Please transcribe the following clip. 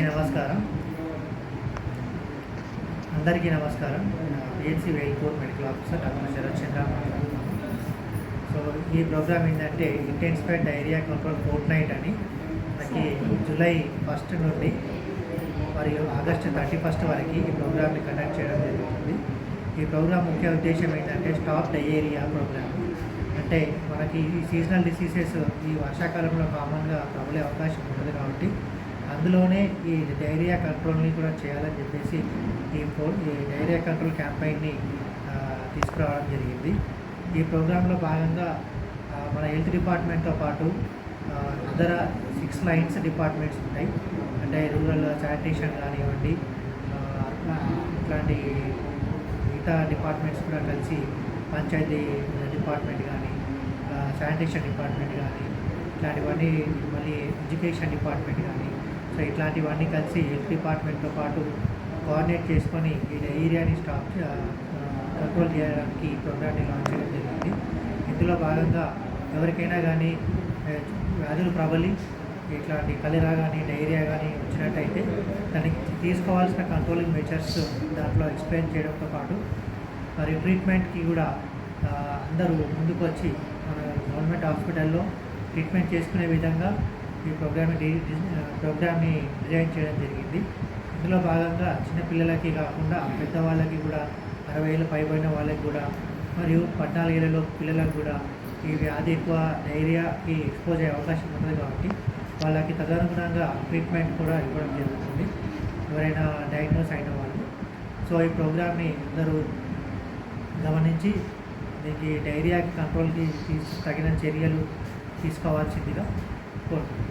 నమస్కారం. అందరికీ నమస్కారం. BNC Velpur medical officer doctor Sharath Chandra. So ఈ ప్రోగ్రామ్ ఏంటంటే intensified diarrhoea control fortnight అని. మనకి జూలై ఫస్ట్ నుండి మరియు ఆగస్టు థర్టీ ఫస్ట్ వరకు ఈ ప్రోగ్రామ్ని కండక్ట్ చేయడం జరుగుతుంది. ఈ ప్రోగ్రామ్ ముఖ్య ఉద్దేశం ఏంటంటే స్టాప్ డయేరియా ప్రోగ్రామ్. అంటే మనకి ఈ సీజనల్ డిసీజెస్ ఈ వర్షాకాలంలో కామన్గా ప్రబలే అవకాశం ఉంటుంది కాబట్టి అందులోనే ఈ డైరియా కంట్రోల్ని కూడా చేయాలని చెప్పేసి ఈ ప్రో ఈ డైరియా కంట్రోల్ క్యాంపెయిన్ని తీసుకురావడం జరిగింది. ఈ ప్రోగ్రాంలో భాగంగా మన హెల్త్ డిపార్ట్మెంట్తో పాటు అదర్ సిక్స్ లైన్స్ డిపార్ట్మెంట్స్ ఉంటాయి. అంటే రూరల్ శానిటేషన్ కానివ్వండి ఇట్లాంటి మిగతా డిపార్ట్మెంట్స్ కూడా కలిసి పంచాయతీ డిపార్ట్మెంట్ కానీ శానిటేషన్ డిపార్ట్మెంట్ కానీ ఇట్లాంటివన్నీ మళ్ళీ ఎడ్యుకేషన్ డిపార్ట్మెంట్ కానీ సో ఇట్లాంటివన్నీ కలిసి హెల్త్ డిపార్ట్మెంట్తో పాటు కోఆర్డినేట్ చేసుకొని ఈ ఏరియాని స్టాప్ కంట్రోల్ చేయడానికి ఈ ప్రోగ్రామ్ని లాంచ్ చేయడం జరిగింది. ఇందులో భాగంగా ఎవరికైనా కానీ వ్యాధులు ప్రబలి ఇట్లాంటి కలరా కానీ డైరియా కానీ వచ్చినట్టయితే దానికి తీసుకోవాల్సిన కంట్రోలింగ్ మెజర్స్ దాంట్లో ఎక్స్ప్లెయిన్ చేయడంతో పాటు మరి ట్రీట్మెంట్కి కూడా అందరూ ముందుకు వచ్చి మన గవర్నమెంట్ హాస్పిటల్లో ట్రీట్మెంట్ చేసుకునే విధంగా ఈ ప్రోగ్రామ్ని డి ప్రోగ్రామ్ని డిజైన్ చేయడం జరిగింది. ఇందులో భాగంగా చిన్నపిల్లలకి కాకుండా పెద్దవాళ్ళకి కూడా అరవై ఏళ్ళు పైబడిన వాళ్ళకి కూడా మరియు పద్నాలుగేళ్ళలో పిల్లలకు కూడా ఈ వ్యాధి ఎక్కువ డైరియాకి ఎక్స్పోజ్ అయ్యే అవకాశం ఉంటుంది కాబట్టి వాళ్ళకి తదనుగుణంగా ట్రీట్మెంట్ కూడా ఇవ్వడం జరుగుతుంది. ఎవరైనా డయాగ్నోస్ అయిన వాళ్ళు. సో ఈ ప్రోగ్రామ్ని అందరూ గమనించి దీనికి డైరియాకి కంట్రోల్కి తీసు తగిన చర్యలు తీసుకోవాల్సిందిగా కోరుతున్నాను